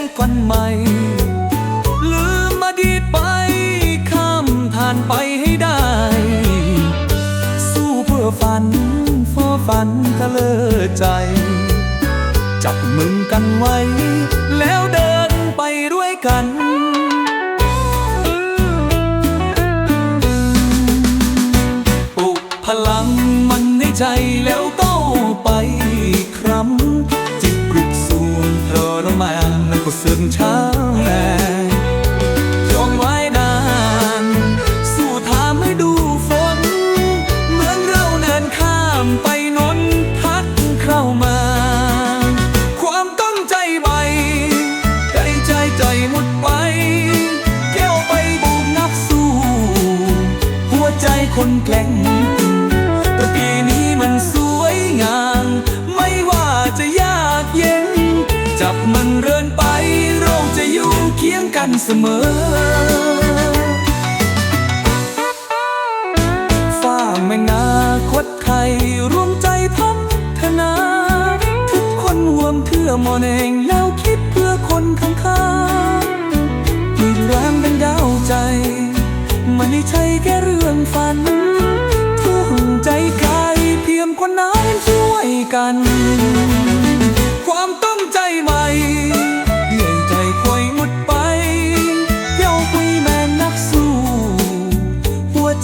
งกันใหม่ ลืมมาดีตไป ข้ามผ่านไปให้ได้ สู้เพื่อฝันฟอฝันทะเลใจ จับมือกันไว้ แล้วเดินไปด้วยกันปลุกพลังมันในใจแล้ว แล้วก็สึงช้าแรงยอมไว้นานสู่ทามให้ดูฝน เหมือนเราเดินข้ามไป เสมอ ฝ้าแม่นาคตไทยรวมใจพัฒนา ทุกคนรวมเพื่อมอนเองแล้วคิดเพื่อคนข้างๆมีแรงเป็นดาวใจ มันไม่ใช่แค่เรื่องฝันทุ่งใจกายเพียงคนนั้นช่วยกัน ความตั้งใจม่เ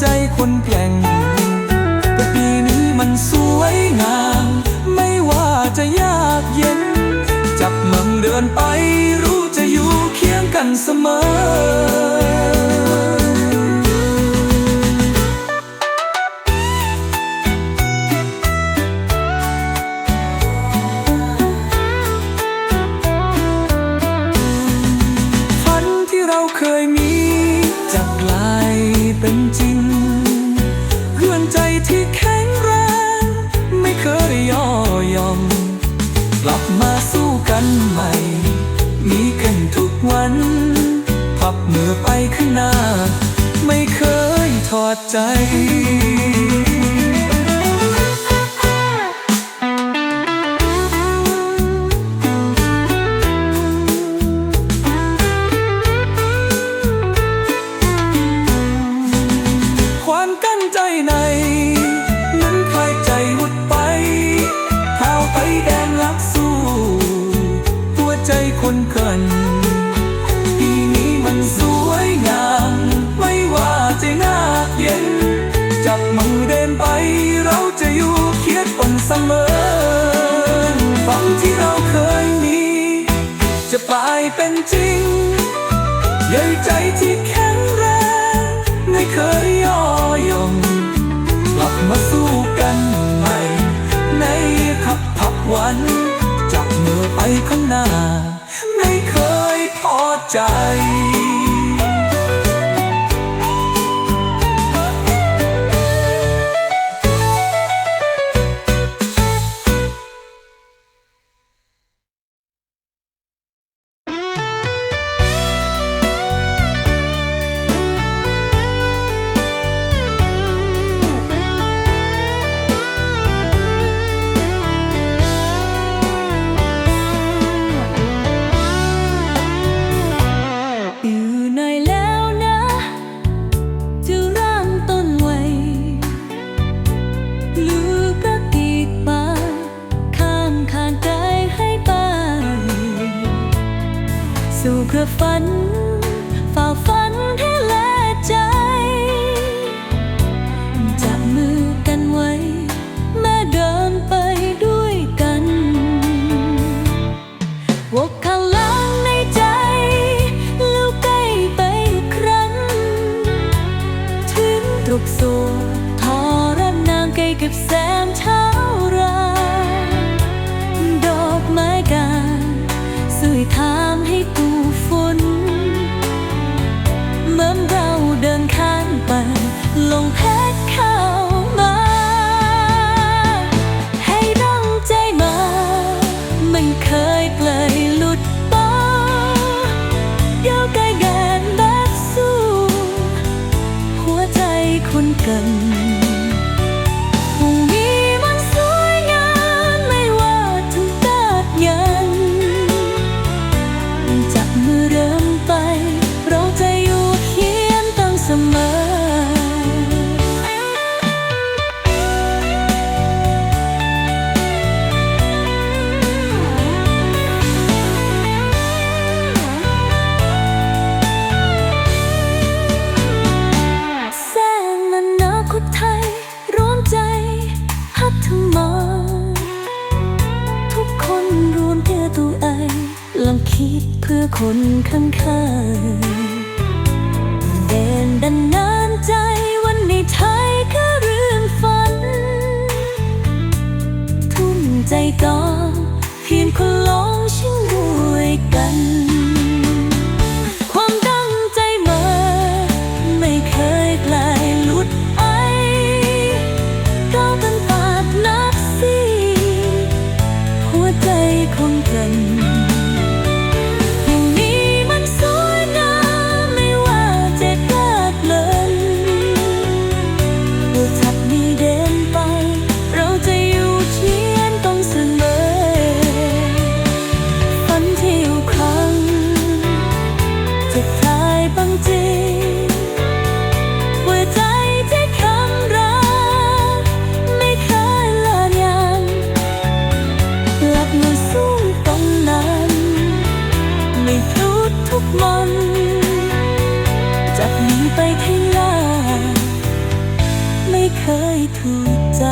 ใจคนแกล่งแต่ปีนี้มันสวยงาม ไม่ว่าจะยากเย็น จับมังเดินไปรู้จะอยู่เคียงกันเสมอ ใจความกั้นใจใน นั้นคลายใจหมดไปเท้าไปแดงรักสู้หัวใจคนเกิ สมอฝันที่เราเคยมี จะกลายเป็นจริงใหญ่ใจที่แข็งแรงไม่เคยย่อ ทามให้ปูฝนเมื่อเราเดินข้างไปลงเพชรเข้ามา ให้ตั้งใจมา มันเคยเปลยหลุดป้าเดียวกายแกนนักสู้ หัวใจคนกันิดเพื่อคนข้างข้างเด่นดันนานใจวันในไทยคือเรื่องฝัน ทุ่มใจก่อนเพียงคนลองชิงด้วยกัน ไปข้างหน้า ไม่เคยถูกใจ